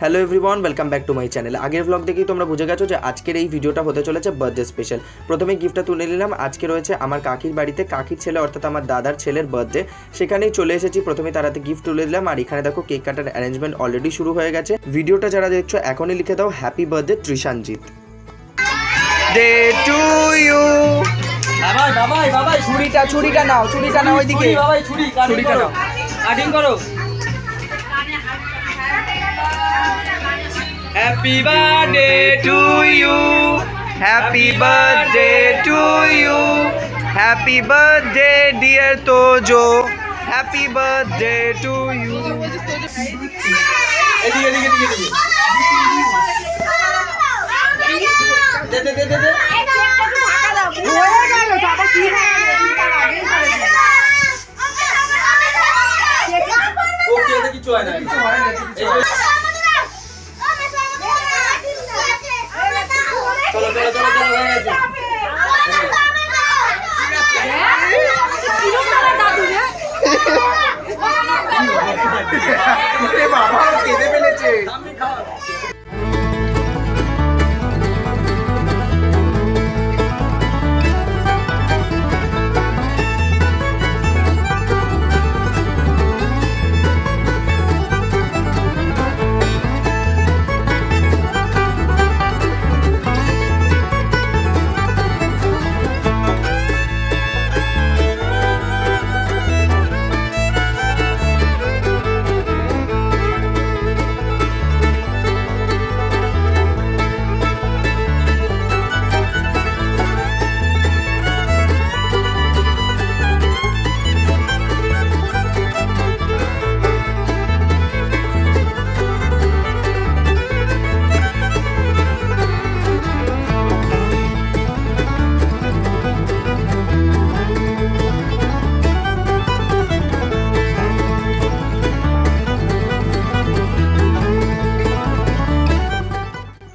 Hello everyone welcome back to my channel আগের blog দেখেই তোমরা বুঝে গেছো যে আজকের এই ভিডিওটা হতে চলেছে বার্থডে স্পেশাল প্রথমে গিফটটা তুলে নিলাম। আজকে রয়েছে আমার কাকির বাড়িতে কাকির ছেলে অর্থাৎ আমার দাদার ছেলের বার্থডে সেখানেই চলে এসেছি। প্রথমে তারাতে গিফট তুলে দিলাম। আর এখানে দেখো কেক কাটার অ্যারেঞ্জমেন্ট অলরেডি শুরু হয়ে গেছে। ভিডিওটা যারা দেখছ এখনই লিখে দাও happy birthday Trishanjit day to you Babai Babai Babai ছুরিটা ছুরিটা নাও ছুরিটা নাও ওইদিকে। বাবাই ছুরি ছুরিটা নাও। কাটিং করো। Happy birthday to you happy birthday to you happy birthday dear Tojo happy birthday to you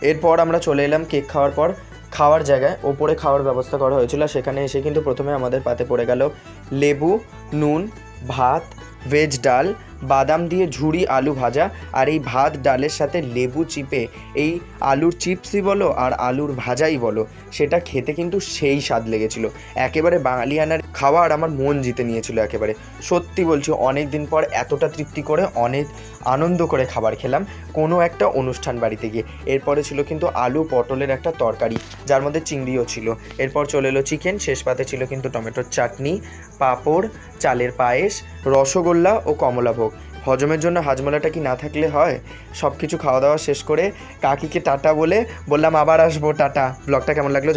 এরপর আমরা চলে এলাম কেক খাওয়ার পর খাওয়ার জায়গায়। ওপরে খাওয়ার ব্যবস্থা করা হয়েছিল সেখানে এসে কিন্তু প্রথমে আমাদের পাতে পড়ে গেল লেবু, নুন, ভাত ভেজ ডাল বাদাম দিয়ে ঝুড়ি আলু ভাজা আর এই ভাত ডালের সাথে লেবু চিপে, এই আলুর চিপসই বলো আর আলুর ভাজাই বলো, সেটা খেতে কিন্তু সেই স্বাদ লেগেছিল। একেবারে বাঙালিয়ানার খাওয়া আর আমার মন জিতে নিয়েছিল একেবারে। সত্যি বলছি অনেক দিন পর এতটা তৃপ্তি করে, অনেক আনন্দ করে খাবার খেলাম কোনো একটা অনুষ্ঠান বাড়িতে গিয়ে। এরপরে ছিল কিন্তু আলু পটলের একটা তরকারি, যার মধ্যে চিংড়িও ছিল। এরপর চলে এলো চিকেন, শেষ পাতে ছিল কিন্তু টমেটোর চাটনি, পাঁপড়, চালের পায়েস, রসগোল্লা ও কমলাভোগ। হজমের জন্য হাজমোলাটা কি না থাকলে হয়? সব কিছু খাওয়া দাওয়া শেষ করে কাকিকে টাটা বলে বললাম আবার আসব, টাটা। ব্লগটা কেমন লাগল